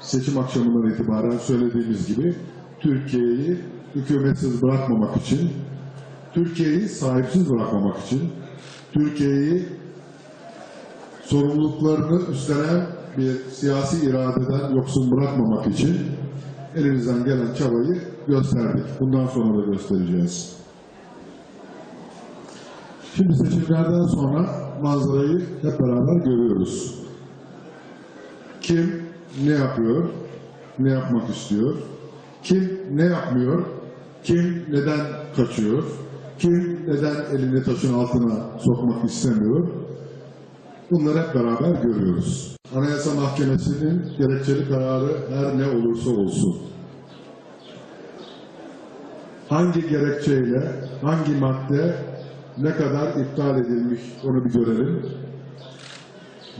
seçim akşamından itibaren söylediğimiz gibi Türkiye'yi hükümetsiz bırakmamak için, Türkiye'yi sahipsiz bırakmamak için, Türkiye'yi sorumluluklarını üstlenen bir siyasi iradeden yoksun bırakmamak için elimizden gelen çabayı gösterdik. Bundan sonra da göstereceğiz. Şimdi seçimlerden sonra manzarayı hep beraber görüyoruz. Kim ne yapıyor, ne yapmak istiyor, kim ne yapmıyor, kim neden kaçıyor, kim neden elini taşın altına sokmak istemiyor. Bunları hep beraber görüyoruz. Anayasa Mahkemesi'nin gerekçeli kararı her ne olursa olsun. Hangi gerekçeyle, hangi madde ne kadar iptal edilmiş onu bir görelim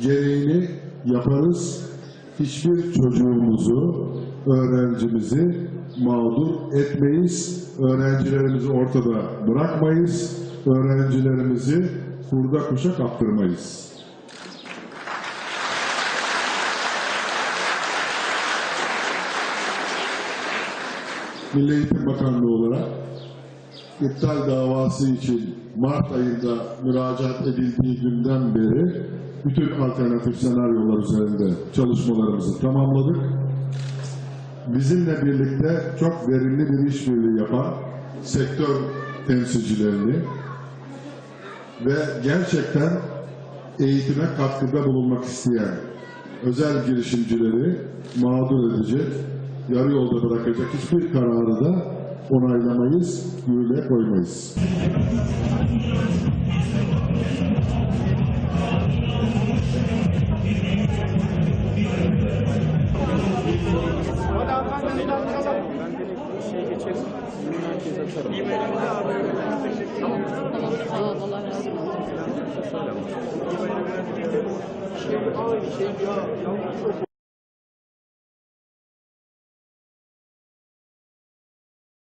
gereğini yaparız. Hiçbir çocuğumuzu, öğrencimizi mağdur etmeyiz. Öğrencilerimizi ortada bırakmayız. Öğrencilerimizi kurda kuşa kaptırmayız. Milli Eğitim Bakanlığı olarak iptal davası için Mart ayında müracaat edildiği günden beri bütün alternatif senaryolar üzerinde çalışmalarımızı tamamladık. Bizimle birlikte çok verimli bir işbirliği yapan sektör temsilcilerini ve gerçekten eğitime katkıda bulunmak isteyen özel girişimcileri mağdur edecek, yarı yolda bırakacak hiçbir kararı da onaylamayız, yürürlüğe koymayız. Şey. Şey, şey ya.